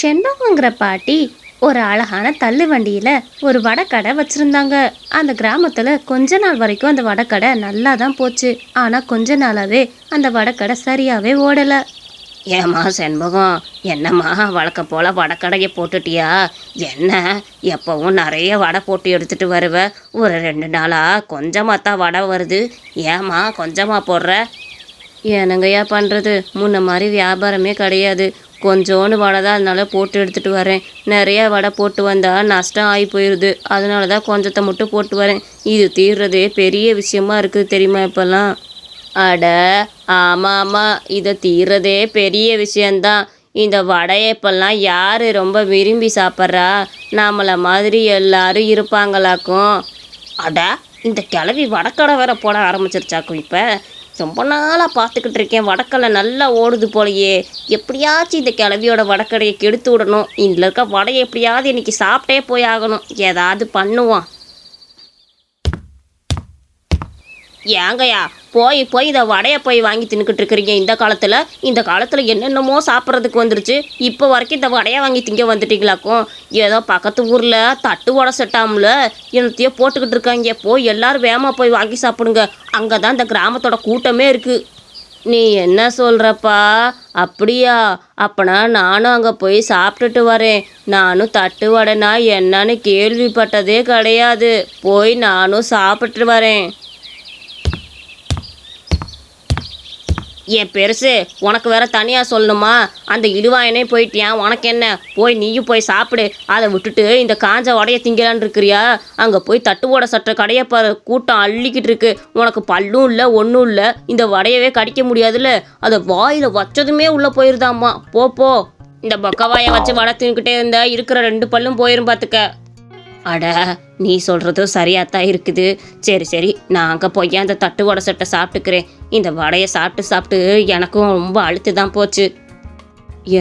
செண்பகங்கிற பாட்டி ஒரு அழகான தள்ளு வண்டியில ஒரு வடக்கடை வச்சிருந்தாங்க. அந்த கிராமத்துல கொஞ்ச நாள் வரைக்கும் அந்த வடக்கடை நல்லா தான் போச்சு. ஆனா கொஞ்ச நாளாவே அந்த வடக்கடை சரியாவே ஓடல. ஏம்மா செண்பகம் என்னம்மா வழக்கம் போல் வடக்கடையை போட்டுட்டியா? என்ன எப்பவும் நிறைய வடை போட்டு எடுத்துட்டு வருவ? ஒரு ரெண்டு நாளாக கொஞ்சமாக தான் வடை வருது. ஏம்மா கொஞ்சமாக போடுற? என்னங்கய்யா பண்றது? முன்ன மாதிரி வியாபாரமே கிடையாது. கொஞ்சோண்டு வடை தான் அதனால போட்டு எடுத்துகிட்டு வரேன். நிறையா வடை போட்டு வந்தால் நஷ்டம் ஆகி போயிடுது அதனால தான் கொஞ்சத்தை மட்டும் போட்டு வரேன். இது தீர்றதே பெரிய விஷயமா இருக்குது தெரியுமா இப்போல்லாம்? அட ஆமாம் ஆமாம் இதை தீர்றதே பெரிய விஷயந்தான் இந்த வடையை இப்போல்லாம் யார் ரொம்ப விரும்பி சாப்பிட்றா? நம்மளை மாதிரி எல்லாரும் இருப்பாங்களாக்கும். அட இந்த கிளவி வடக்கடை வேற போட ஆரம்பிச்சிருச்சாக்கும் இப்போ. ரொம்ப நாளாக பார்த்துக்கிட்டு இருக்கேன். வடக்கலை நல்லா ஓடுது போலையே. எப்படியாச்சும் இந்த கிளவியோட வடக்கடையை கெடுத்து விடணும். இதில் இருக்க வடையை எப்படியாவது இன்னைக்கு சாப்பிட்டே போய் ஆகணும். ஏதாவது பண்ணுவான். ஏங்கய்யா போய் போய் இதை வடையை போய் வாங்கி தின்னுக்கிட்டு இருக்கிறீங்க. இந்த காலத்தில் இந்த காலத்தில் என்னென்னமோ சாப்பிட்றதுக்கு வந்துருச்சு. இப்போ வரைக்கும் இந்த வடையை வாங்கி திங்க வந்துட்டீங்களாக்கும்? ஏதோ பக்கத்து ஊரில் தட்டு வடை செட்டாமல என்னத்தையோ போட்டுக்கிட்டு இருக்காங்க. போய் எல்லோரும் வேகமாக போய் வாங்கி சாப்பிடுங்க. அங்கே தான் இந்த கிராமத்தோட கூட்டமே இருக்குது நீ என்ன சொல்கிறப்பா அப்படியா? அப்பனா நானும் அங்கே போய் சாப்பிட்டுட்டு வரேன். நானும் தட்டு வடைனா என்னன்னு கேள்விப்பட்டதே கிடையாது. போய் நானும் சாப்பிட்டு வரேன். என் பெருசு உனக்கு வேற தனியாக சொல்லணுமா? அந்த இழுவாயனே போயிட்டியான் உனக்கு என்ன? போய் நீயும் போய் சாப்பிடு. அதை விட்டுட்டு இந்த காஞ்ச வடையை திங்கலான் இருக்கிறியா? அங்கே போய் தட்டு ஓட சட்ட கடையை பாரு. கூட்டம் அள்ளிக்கிட்டு இருக்கு. உனக்கு பல்லும் இல்லை ஒன்றும் இல்லை. இந்த வடையவே கடிக்க முடியாதுல்ல. அதை வாயில் வச்சதுமே உள்ளே போயிருதாம்மா. போ போ. இந்த பக்கவாயை வச்சு வடை தின்னுக்கிட்டே இருந்தா இருக்கிற ரெண்டு பல்லும் போயிரும் பார்த்துக்க அட நீ சொல்கிறதும் சரியாக தான் இருக்குது. சரி சரி நான் அங்கே போய் அந்த தட்டு வடை சட்டை சாப்பிட்டுக்கிறேன். இந்த வடையை சாப்பிட்டு சாப்பிட்டு எனக்கும் ரொம்ப அழுத்து தான் போச்சு.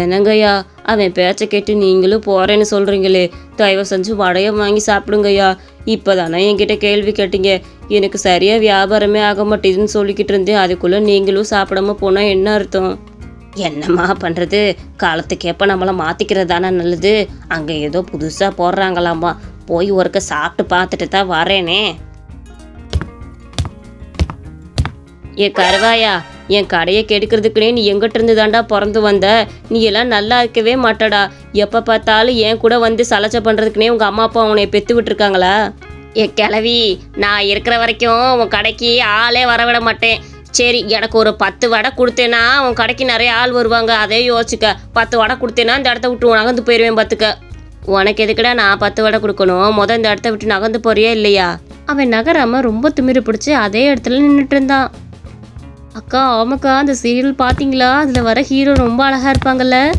என்னங்கய்யா அவன் பேச்சை கேட்டு நீங்களும் போகிறேன்னு சொல்கிறீங்களே தயவு செஞ்சு வடையை வாங்கி சாப்பிடுங்கய்யா. இப்போ தானே என்கிட்ட கேள்வி கேட்டீங்க. எனக்கு சரியாக வியாபாரமே ஆக மாட்டேதுன்னு சொல்லிக்கிட்டு இருந்தேன். அதுக்குள்ளே நீங்களும் சாப்பிடாம போனால் என்ன அர்த்தம்? என்னம்மா பண்ணுறது காலத்துக்கேற்ப நம்மளை மாற்றிக்கிறது தானே நல்லது? அங்கே ஏதோ புதுசாக போடுறாங்களாம்மா. போய் ஒருக்க சாப்பிட்டு பார்த்துட்டு தான் வரேனே. என் கருவாயா என் கடையை கெடுக்கிறதுக்குனே நீ எங்கிட்ட இருந்து தாண்டா பிறந்து வந்த? நீ எல்லாம் நல்லா இருக்கவே மாட்டடா. எப்போ பார்த்தாலும் என் கூட வந்து சலச்சை பண்ணுறதுக்குனே உங்கள் அம்மா அப்பா உன்னை பெற்று விட்டுருக்காங்களா? ஏ கிளவி நான் இருக்கிற வரைக்கும் உன் கடைக்கு ஆளே வரவிட மாட்டேன். சரி எனக்கு ஒரு பத்து வடை கொடுத்தேன்னா உன் கடைக்கு நிறைய ஆள் வருவாங்க. அதே யோசிச்சுக்க. பத்து வடை கொடுத்தேன்னா இந்த இடத்த விட்டு நகர்ந்து போயிடுவேன் பார்த்துக்க உனக்கு எதுக்குடா நான் பத்து வடை கொடுக்கணும்? முத இந்த இடத்த விட்டு நகர்ந்து போறியா இல்லையா? அவன் நகராம ரொம்ப திமிரு பிடிச்சி அதே இடத்துல நின்றுட்டு இருந்தான். அக்கா ஆமாக்கா அந்த சீரியல் பார்த்தீங்களா அதில் வர ஹீரோ ரொம்ப அழகாக இருப்பாங்கல்ல?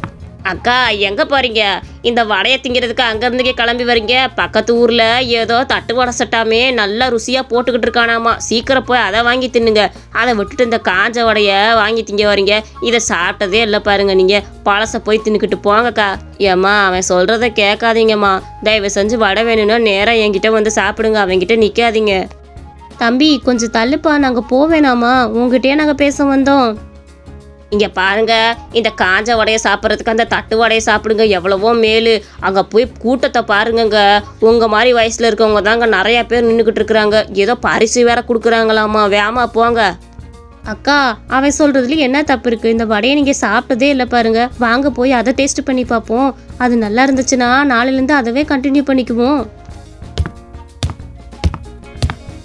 அக்கா எங்கே போகிறீங்க இந்த வடையை திங்கிறதுக்கு அங்கேருந்துக்கே கிளம்பி வரீங்க? பக்கத்து ஊரில் ஏதோ தட்டு வடை சட்டாமே நல்லா ருசியாக போட்டுக்கிட்டு இருக்கானாமா. சீக்கிரம் போய் அதை வாங்கி தின்னுங்க. அதை விட்டுட்டு இந்த காஞ்ச வடையை வாங்கி திங்க வரீங்க. இதை சாப்பிட்டதே இல்லை பாருங்க நீங்கள் பழசை போய் தின்னுக்கிட்டு போங்கக்கா. ஏம்மா அவன் சொல்கிறத கேட்காதீங்கம்மா. தயவு செஞ்சு வடை வேணும்னா நேராக என்கிட்ட வந்து சாப்பிடுங்க. அவன்கிட்ட நிற்காதீங்க தம்பி கொஞ்சம் தள்ளுப்பா. நாங்கள் போவேணாமா. உங்ககிட்டயே நாங்கள் பேச வந்தோம். இங்கே பாருங்க இந்த காஞ்ச வடையை சாப்பிட்றதுக்கு அந்த தட்டு வடையை சாப்பிடுங்க எவ்வளவோ மேலு. அங்கே போய் கூட்டத்தை பாருங்கங்க. உங்கள் மாதிரி வயசில் இருக்கவங்க தாங்க நிறையா பேர் நின்றுக்கிட்டு இருக்கிறாங்க. ஏதோ பரிசு வேற கொடுக்குறாங்களாமா. வேமா போங்க. அக்கா அவன் சொல்றதுல என்ன தப்பு இருக்கு? இந்த வடையை நீங்க சாப்பிட்டதே இல்லை பாருங்க. வாங்க போய் அதை டேஸ்ட் பண்ணி பார்ப்போம். அது நல்லா இருந்துச்சுன்னா நாளையிலேருந்து அதவே கண்டினியூ பண்ணிக்குவோம்.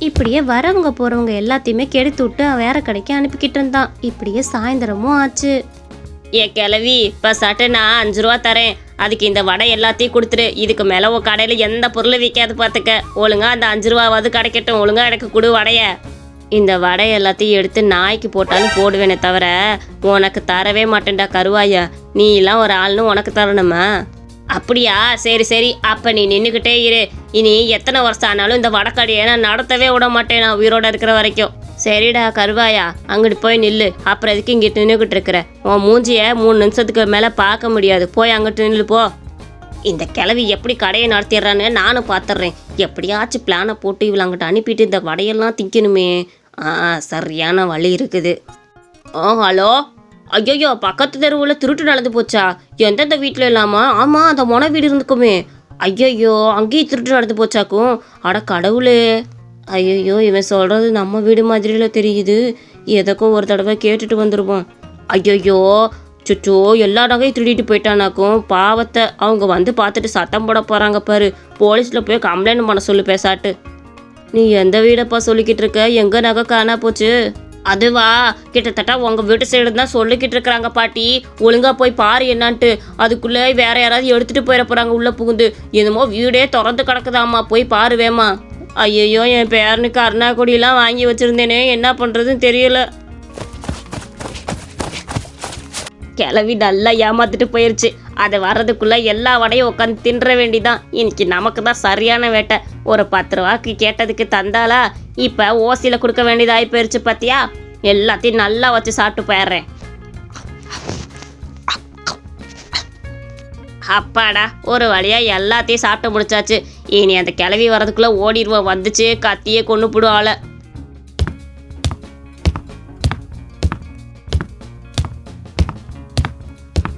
இப்படியே வரவங்க போகிறவங்க எல்லாத்தையுமே கெடுத்து விட்டு வேற கடைக்கு அனுப்பிக்கிட்டு இருந்தான். இப்படியே சாயந்தரமும் ஆச்சு. ஏ கிளவி இப்போ சட்டை நான் அஞ்சு ரூபா தரேன். அதுக்கு இந்த வடை எல்லாத்தையும் கொடுத்துரு. இதுக்கு மேலே உன் கடையில் எந்த பொருளும் விற்காது பார்த்துக்க ஒழுங்கா அந்த அஞ்சு ரூபாவது கிடைக்கட்டும். ஒழுங்கா எனக்கு கொடு வடைய. இந்த வடை எல்லாத்தையும் எடுத்து நாய்க்கு போட்டாலும் போடுவேனே தவிர உனக்கு தரவே மாட்டேன்டா கருவாயா. நீ எல்லாம் ஒரு ஆள்னு உனக்கு தரணுமா? அப்படியா? சரி சரி. அப்போ நீ நின்றுக்கிட்டே இரு. இனி எத்தனை வருஷம் ஆனாலும் இந்த வடக்கடையை நான் நடத்தவே விட மாட்டேன் நான் உயிரோட இருக்கிற வரைக்கும். சரிடா கருவாயா. அங்கிட்டு போய் நில்லு. அப்புறம் எதுக்கு இங்கிட்டு நின்றுக்கிட்டு இருக்கிற? உன் மூஞ்சியை மூணு நிமிஷத்துக்கு மேலே பார்க்க முடியாது. போய் அங்கிட்டு நில்லு போ. இந்த கிளவி எப்படி கடையை நடத்திடுறான்னு நானும் பார்த்துட்றேன் எப்படியாச்சும் பிளானை போட்டு இவளை அங்கிட்ட அனுப்பிட்டு இந்த வடையெல்லாம் திங்கணுமே ஆ சரியான வழி இருக்குது. ஓ ஹலோ? ஐயோ பக்கத்து தெருவில் திருட்டு நடந்து போச்சா? எந்தெந்த வீட்டில் இல்லாமா? ஆமாம் அந்த மொன வீடு இருந்துக்குமே. ஐயையோ அங்கேயும் திருட்டு நடந்து போச்சாக்கும். அட கடவுளே. ஐயோ இவன் சொல்கிறது நம்ம வீடு மாதிரியில் தெரியுது. எதுக்கும் ஒரு தடவை கேட்டுட்டு வந்துடுவோம் ஐயையோ சுச்சோ எல்லா நகையும் திருடிட்டு போயிட்டானாக்கும். பாவத்தை அவங்க வந்து பார்த்துட்டு சத்தம் போட போகிறாங்க பாரு. போலீஸில் போய் கம்ப்ளைண்ட் பண்ண சொல்லு பேசாட்டு. நீ எந்த வீடப்பா சொல்லிக்கிட்டு இருக்க? எங்கே நகை காணா போச்சு? அதுவா கிட்டத்தட்ட உங்கள் வீட்டு சைடு தான் சொல்லிக்கிட்டு இருக்கிறாங்க பாட்டி. ஒழுங்காக போய் பாரு என்னான்ட்டு. அதுக்குள்ளே வேற யாராவது எடுத்துகிட்டு போயிட போகிறாங்க உள்ளே புகுந்து. என்னமோ வீடே திறந்து கிடக்குதாம்மா. போய் பாருவேம்மா. ஐயோ என் பேரனுக்கு அருணாக்குடியெலாம் வாங்கி வச்சிருந்தேனே. என்ன பண்ணுறதுன்னு தெரியல. கிளவி நல்லா ஏமாத்திட்டு போயிருச்சு. அது வர்றதுக்குள்ளே எல்லா வடையும் உட்காந்து தின்ற வேண்டிதான். இன்னைக்கு நமக்கு தான் சரியான வேட்டை. ஒரு பத்து ரூபாய்க்கு கேட்டதுக்கு தந்தாளா? இப்போ ஓசியில் கொடுக்க வேண்டியதாகி போயிருச்சு பார்த்தியா எல்லாத்தையும் நல்லா வச்சு சாப்பிட்டு போயிடுறேன். அப்பாடா ஒரு வழியாக எல்லாத்தையும் சாப்பிட்டு முடிச்சாச்சு. இனி அந்த கிளவி வர்றதுக்குள்ளே ஓடிடுவோம். வந்துச்சு கத்தியே கொண்டு போடுவாள்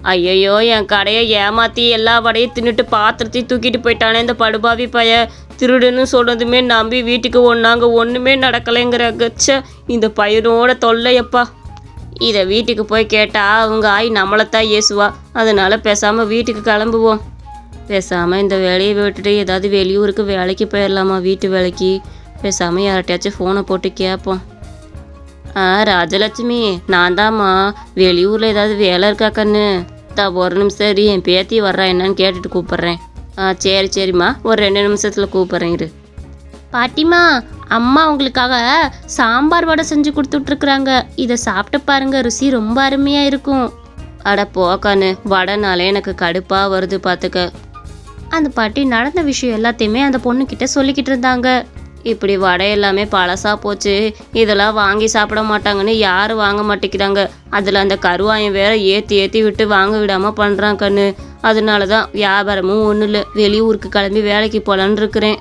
ஐயையோ என் கடையை ஏமாத்தி எல்லா வடையும் தின்னுட்டு பாத்திரத்தையும் தூக்கிட்டு போயிட்டானே இந்த படுபாவி பைய. திருடுன்னு சொன்னதுமே நம்பி வீட்டுக்கு ஒன்றாங்க ஒன்றுமே நடக்கலைங்கிற கச்ச இந்த பையனோட தொல்லையப்பா. இதை வீட்டுக்கு போய் கேட்டா அவங்க ஆய் நம்மளைத்தான் ஏசுவா. அதனால பேசாமல் வீட்டுக்கு கிளம்புவோம். பேசாமல் இந்த வேலையை விட்டுட்டு ஏதாவது வெளியூருக்கு வேலைக்கு போயிடலாமா வீட்டு வேலைக்கு? பேசாமல் யார்கிட்டயாச்சும் ஃபோனை போட்டு கேட்போம் ராஜலட்சுமி நான் தாம்மா வெளியூரில் ஏதாவது வேலை இருக்கா கண்ணு? தா ஒரு நிமிஷம் சரி என் பேத்தி வர்றா என்னன்னு கேட்டுட்டு கூப்பிட்றேன். ஆ சரி சரிம்மா. ஒரு ரெண்டு நிமிஷத்தில் கூப்பிட்றேன் இரு. பாட்டிமா அம்மா உங்களுக்காக சாம்பார் வடை செஞ்சு கொடுத்துட்ருக்குறாங்க. இதை சாப்பிட்டு பாருங்க ருசி ரொம்ப அருமையாக இருக்கும். அட போக்கானு வடைனாலே எனக்கு கடுப்பாக வருது பார்த்துக்க அந்த பாட்டி நடந்த விஷயம் எல்லாத்தையுமே அந்த பொண்ணுக்கிட்ட சொல்லிக்கிட்டு இருந்தாங்க. இப்படி வடை எல்லாமே பழசாக போச்சு. இதெல்லாம் வாங்கி சாப்பிட மாட்டாங்கன்னு யாரும் வாங்க மாட்டேங்கிறாங்க. அதில் அந்த கருவாயம் வேற ஏற்றி ஏற்றி விட்டு வாங்க விடாமல் பண்ணுறான் கண்ணு. அதனால தான் வியாபாரமும் ஒன்றும் இல்லை. வெளியூருக்கு கிளம்பி வேலைக்கு போகலான்னு இருக்கிறேன்.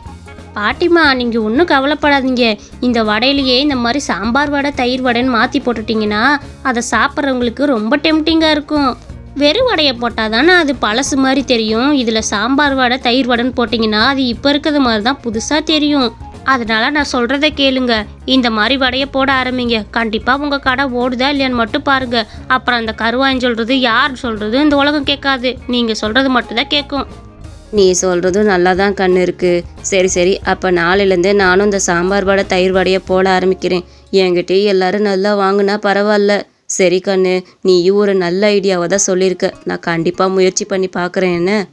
பாட்டிமா நீங்கள் ஒன்றும் கவலைப்படாதீங்க. இந்த வடையிலேயே இந்த மாதிரி சாம்பார் வடை தயிர் வடைன்னு மாற்றி போட்டுட்டிங்கன்னா அதை சாப்பிட்றவங்களுக்கு ரொம்ப டெம்டிங்காக இருக்கும். வெறும் வடையை போட்டால் தானே அது பழசு மாதிரி தெரியும். இதில் சாம்பார் வடை தயிர் வடைன்னு போட்டிங்கன்னா அது இப்போ இருக்கிறது மாதிரி தான் புதுசாக தெரியும். அதனால நான் சொல்கிறத கேளுங்க. இந்த மாதிரி வடையை போட ஆரம்பிங்க. கண்டிப்பாக உங்கள் கடை ஓடுதா இல்லையான்னு மட்டும் பாருங்க. அப்புறம் அந்த கருவாயின் சொல்கிறது யார் சொல்கிறது இந்த உலகம் கேட்காது. நீங்கள் சொல்கிறது மட்டும்தான் கேட்கும். நீ சொல்கிறதும் நல்லா தான் கண்ணு இருக்குது சரி சரி. அப்போ நாளையிலேருந்து நானும் இந்த சாம்பார் வடை தயிர் வடையை போட ஆரம்பிக்கிறேன். என்கிட்டயே எல்லாரும் நல்லா வாங்கினா பரவாயில்ல. சரி கண்ணு. நீயும் ஒரு நல்ல ஐடியாவை தான் சொல்லியிருக்க. நான் கண்டிப்பாக முயற்சி பண்ணி பார்க்குறேன் என்ன?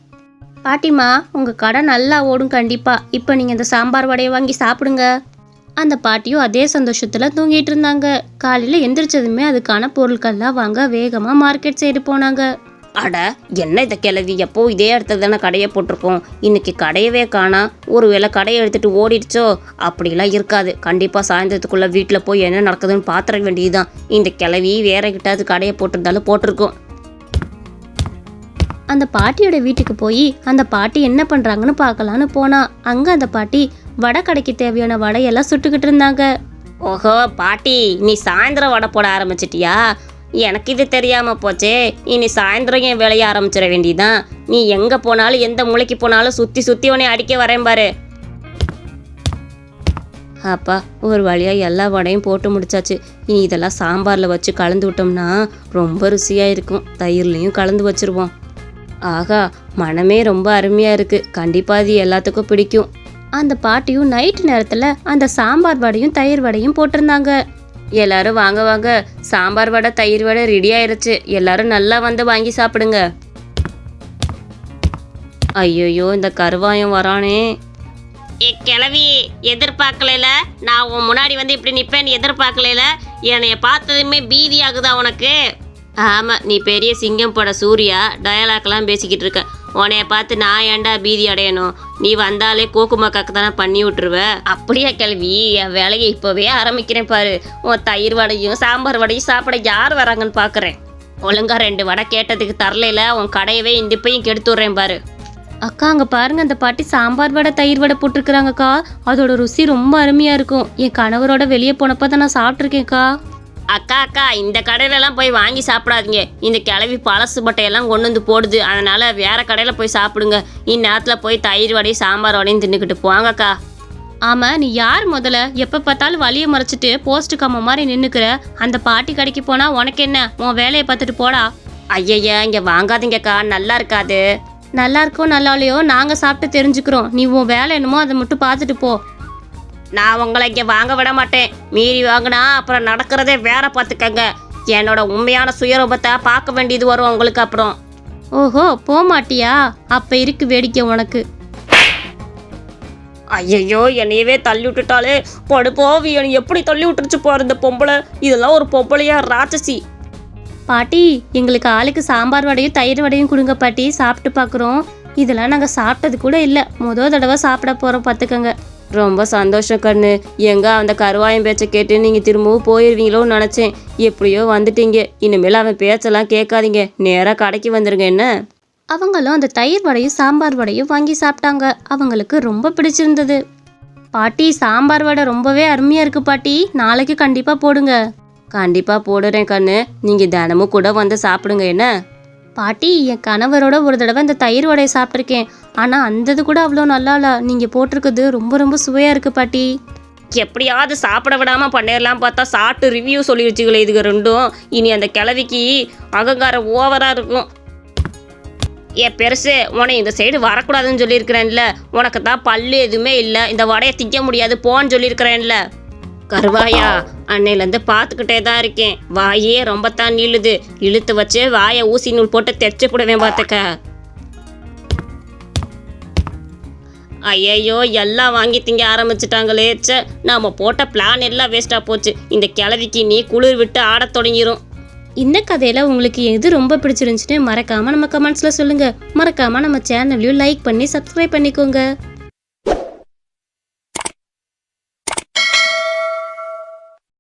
பாட்டிமா உங்கள் கடை நல்லா ஓடும் கண்டிப்பாக இப்போ நீங்கள் இந்த சாம்பார் வடையை வாங்கி சாப்பிடுங்க. அந்த பாட்டியும் அதே சந்தோஷத்தில் தூங்கிட்டு இருந்தாங்க. காலையில் எந்திரிச்சதுமே அதுக்கான பொருட்கள்லாம் வாங்க வேகமாக மார்க்கெட் சைடு போனாங்க. அட என்ன இந்த கிளவி? எப்போ இதே இடத்துல தானே கடையை போட்டிருக்கோம். இன்னைக்கு கடையவே காணா. ஒருவேளை கடையை எடுத்துட்டு ஓடிடுச்சோ? அப்படிலாம் இருக்காது. கண்டிப்பாக சாயந்தரத்துக்குள்ளே வீட்டில் போய் என்ன நடக்குதுன்னு பாத்திர வேண்டியதுதான். இந்த கிளவி வேற கிட்டாவது கடையை போட்டிருந்தாலும் போட்டிருக்கோம். அந்த பாட்டியோட வீட்டுக்கு போய் அந்த பாட்டி என்ன பண்ணுறாங்கன்னு பார்க்கலான்னு போனா அங்கே அந்த பாட்டி வடை கடைக்கு தேவையான வடையெல்லாம் சுட்டுக்கிட்டு இருந்தாங்க. ஓஹோ பாட்டி நீ சாயந்தரம் வடை போட ஆரம்பிச்சிட்டியா? எனக்கு இது தெரியாமல் போச்சே. இனி சாயந்தரம் என் வேலையை ஆரம்பிச்சிட வேண்டியதான் நீ எங்கே போனாலும் எந்த மூளைக்கு போனாலும் சுற்றி சுற்றி உனே அடிக்க வரேன் பாரு. அப்பா ஒரு வழியாக எல்லா வடையும் போட்டு முடிச்சாச்சு. இனி இதெல்லாம் சாம்பாரில் வச்சு கலந்து விட்டோம்னா ரொம்ப ருசியாக இருக்கும். தயிர்லையும் கலந்து வச்சிருவோம். ஆகா மனமே ரொம்ப அருமையாக இருக்குது கண்டிப்பாக இது எல்லாத்துக்கும் பிடிக்கும். அந்த பாட்டியும் நைட்டு நேரத்தில் அந்த சாம்பார் வடையும் தயிர் வடையும் போட்டிருந்தாங்க. எல்லாரும் வாங்க வாங்க. சாம்பார் வடை தயிர் வடை ரெடி ஆயிருச்சு. எல்லாரும் நல்லா வந்து வாங்கி சாப்பிடுங்க. ஐயோயோ இந்த கருவாயம் வரானே. ஏ கிளவி எதிர்பார்க்கல நான் உன் முன்னாடி வந்து இப்படி நிப்பேன்னு எதிர்பார்க்கல என்னைய பார்த்ததுமே பீதி ஆகுதா உனக்கு? ஆமாம் நீ பெரிய சிங்கம் பட சூர்யா டயலாக்லாம் பேசிக்கிட்டு இருக்க. உன்னைய பார்த்து நான் ஏன்டா பீதி அடையணும்? நீ வந்தாலே கோக்கு மக்காக்கு தானே பண்ணி விட்டுருவ? அப்படியா கிளவி என் வேலையை இப்போவே ஆரம்பிக்கிறேன் பாரு. உன் தயிர் வடையும் சாம்பார் வடையும் சாப்பிட யார் வராங்கன்னு பார்க்குறேன் ஒழுங்கா ரெண்டு வடை கேட்டதுக்கு தரலைல உன் கடையவே இந்த இப்பையும் கெடுத்து விட்றேன் பாரு. அக்கா அங்கே பாருங்க அந்த பாட்டி சாம்பார் வடை தயிர் வடை போட்டிருக்கிறாங்கக்கா. அதோட ருசி ரொம்ப அருமையாக இருக்கும். என் கணவரோட வெளியே போனப்போ தான் நான் சாப்பிட்ருக்கேன்க்கா அக்கா அக்கா இந்த கடையிலலாம் போய் வாங்கி சாப்பிடாதீங்க. இந்த கிளவி பழசு பட்டையெல்லாம் கொண்டு வந்து போடுது. அதனால வேற கடையில் போய் சாப்பிடுங்க. இந்நேரத்தில் போய் தயிர் வடையும் சாம்பார் வடையும் தின்னுக்கிட்டு போங்கக்கா ஆமா நீ யார் முதல்ல? எப்ப பார்த்தாலும் வழியை மறைச்சிட்டு போஸ்ட் கம்ம மாதிரி நின்னுக்கிற. அந்த பாட்டி கடைக்கு போனா உனக்கு என்ன? உன் வேலையை பார்த்துட்டு போடா. ஐயய்யா இங்கே வாங்காதீங்கக்கா நல்லா இருக்காது. நல்லா இருக்கோ நல்லா இல்லையோ நாங்க சாப்பிட்டு தெரிஞ்சுக்கிறோம். நீ உன் வேலை என்னமோ அதை மட்டும் பார்த்துட்டு போ. நான் உங்களை இங்கே வாங்க விட மாட்டேன். மீறி வாங்கினா அப்புறம் நடக்கிறதே வேற பார்த்துக்கங்க. என்னோட உண்மையான சுயரூபத்தை பார்க்க வேண்டியது வரும் உங்களுக்கு அப்புறம். ஓஹோ போக மாட்டியா அப்ப இருக்கு வேடிக்கை உனக்கு. ஐயையோ என்னையவே தள்ளி விட்டுட்டாலே படுப்போவி என்னை எப்படி தள்ளி விட்டுருச்சு பாரு இந்த பொம்பளை. இதெல்லாம் ஒரு பொம்பளையா ராட்சசி. பாட்டி எங்களுக்கு ஆளுக்கு சாம்பார் வடையும் தயிர் வடையும் கொடுங்க பாட்டி. சாப்பிட்டு பார்க்குறோம். இதெல்லாம் நாங்கள் சாப்பிட்டது கூட இல்லை. முத தடவை சாப்பிட போகிறோம் பார்த்துக்கங்க. ரொம்ப சந்தோஷம் கண்ணு. எங்க அந்த கருவாயம் பேச்சை கேட்டு நீங்க திரும்பவும் போயிருவீங்களோன்னு நினைச்சேன். எப்படியோ வந்துட்டீங்க. இனிமேல் அவன் பேச்செல்லாம் கேட்காதீங்க. நேரா கடைக்கு வந்துருங்க என்ன? அவங்களும் அந்த தயிர் வடையும் சாம்பார் வடையும் வாங்கி சாப்பிட்டாங்க. அவங்களுக்கு ரொம்ப பிடிச்சிருந்தது. பாட்டி சாம்பார் வடை ரொம்பவே அருமையாக இருக்கு பாட்டி. நாளைக்கு கண்டிப்பாக போடுங்க. கண்டிப்பா போடுறேன் கண்ணு. நீங்க தினமும் கூட வந்து சாப்பிடுங்க என்ன? பாட்டி என் கணவரோட ஒரு தடவை இந்த தயிர் வடையை சாப்பிட்ருக்கேன் ஆனால் அந்த இது கூட அவ்வளோ நல்லா இல்லை நீங்கள் போட்டிருக்குது ரொம்ப ரொம்ப சுவையாக இருக்குது பாட்டி. எப்படியாவது சாப்பிட விடாமல் பண்ணிடலாம் பார்த்தா சாப்பிட்டு ரிவ்யூ சொல்லிடுச்சுங்களே இதுக்கு ரெண்டும். இனி அந்த கிளவிக்கு அகங்காரம் ஓவராக இருக்கும். ஏ பெருசு உன்னை இந்த சைடு வரக்கூடாதுன்னு சொல்லியிருக்கிறேன்ல. உனக்கு தான் பல்லு எதுவுமே இல்லை. இந்த வடையை திங்க முடியாது. போன்னு சொல்லியிருக்கிறேன்ல. கருவாயா அன்னையிலேருந்து பார்த்துக்கிட்டே தான் இருக்கேன். வாயே ரொம்ப தான் நீளுது. இழுத்து வச்சு வாயை ஊசி நூல் போட்டு தைச்சு போடுவேன் பார்த்துக்க ஐயையோ எல்லாம் வாங்கி திங்க ஆரம்பிச்சிட்டாங்களே. ச்சே நாம போட்ட பிளான் எல்லாம் வேஸ்ட்டாக போச்சு. இந்த கிழவிக்கு நீ குளிர் விட்டு ஆடத் தொடங்கிரும். இந்த கதையில் உங்களுக்கு எது ரொம்ப பிடிச்சிருந்துச்சுன்னு மறக்காமல் நம்ம கமெண்ட்ஸில் சொல்லுங்கள் மறக்காமல் நம்ம சேனலையும் லைக் பண்ணி சப்ஸ்கிரைப் பண்ணிக்கோங்க.